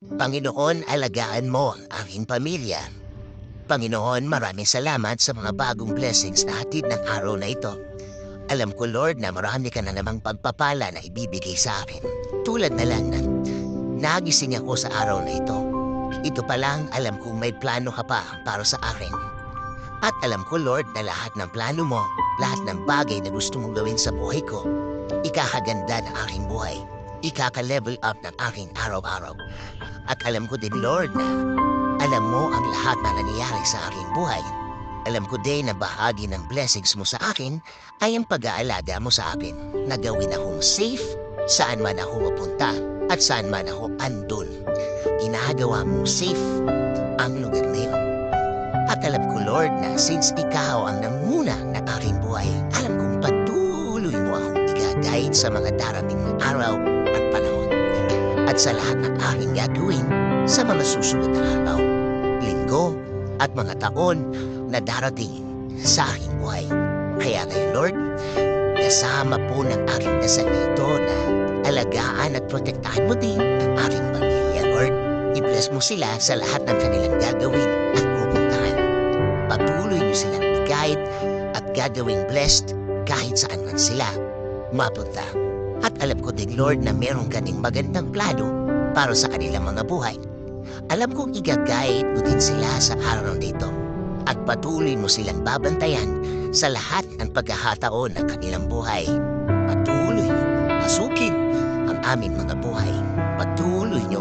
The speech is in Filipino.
Panginoon, alagaan mo ang aking pamilya. Panginoon, maraming salamat sa mga bagong blessings na hatid ng araw na ito. Alam ko, Lord, na marami ka na namang pagpapala na ibibigay sa akin. Tulad na lang na nagising ako sa araw na ito. Ito pa lang, alam kong may plano ka pa para sa akin. At alam ko, Lord, na lahat ng plano mo, lahat ng bagay na gusto mong gawin sa buhay ko, ikakaganda ng aking buhay. Ikaka-level up ng aking araw-araw. At alam ko din, Lord, na alam mo ang lahat na nangyayari sa aking buhay. Alam ko din na bahagi ng blessings mo sa akin ay ang pag-aalaga mo sa akin na gawin akong safe saan man ako mapunta at saan man ako andun. Ginagawa mong safe ang lugar na yun. At alam ko, Lord, na since ikaw ang nanguna ng aking buhay, alam kong patuloy mo akong i-guide sa mga darating na araw. At sa lahat ng aking gagawin sa mga susunod na araw, linggo, at mga taon na darating sa aking buhay. Kaya ngayon, Lord, kasama po ng aking dasal ito na alagaan at protektahan mo din ang aking pamilya, Lord. I-bless mo sila sa lahat ng kanilang gagawin at pupuntahan. Patuloy niyo silang i-guide at gagawing blessed kahit saan man sila mapunta. At alam ko din, Lord, na meron ka ding magandang plano para sa kanilang mga buhay. Alam kong igagayit mo din sila sa araw na ito at patuloy mo silang babantayan sa lahat ng pagkakataon ng kanilang buhay. Patuloy, pasukin ang aming mga buhay. Patuloy niyo